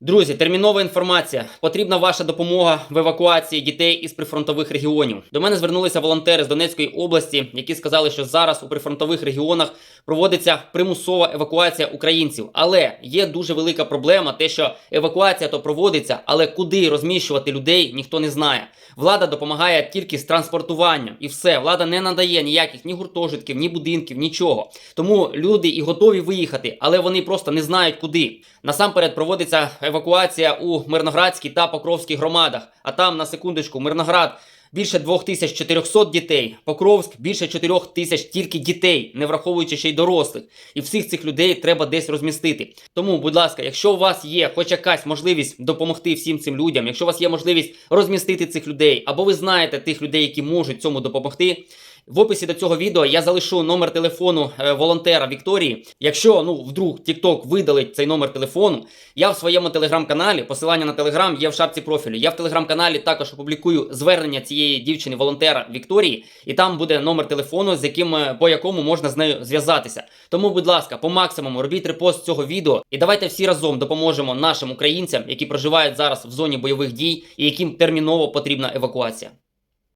Друзі, термінова інформація. Потрібна ваша допомога в евакуації дітей із прифронтових регіонів. До мене звернулися волонтери з Донецької області, які сказали, що зараз у прифронтових регіонах проводиться примусова евакуація українців. Але є дуже велика проблема, те, що евакуація то проводиться, але куди розміщувати людей ніхто не знає. Влада допомагає тільки з транспортуванням, і все. Влада не надає ніяких ні гуртожитків, ні будинків, нічого. Тому люди і готові виїхати, але вони просто не знають куди. Насамперед проводиться евакуація у Мирноградській та Покровській громадах. А там на секундочку Мирноград більше 2400 дітей, Покровськ більше 4000 тільки дітей, не враховуючи ще й дорослих. І всіх цих людей треба десь розмістити. Тому, будь ласка, якщо у вас є хоч якась можливість допомогти всім цим людям, якщо у вас є можливість розмістити цих людей, або ви знаєте тих людей, які можуть цьому допомогти. В описі до цього відео я залишу номер телефону е, волонтера Вікторії. Якщо ну вдруг TikTok видалить цей номер телефону, я в своєму телеграм-каналі, посилання на телеграм є в шапці профілю. Я в телеграм-каналі також опублікую звернення цієї дівчини-волонтера Вікторії, і там буде номер телефону, з яким е, по якому можна з нею зв'язатися. Тому, будь ласка, по максимуму робіть репост цього відео, і давайте всі разом допоможемо нашим українцям, які проживають зараз в зоні бойових дій і яким терміново потрібна евакуація.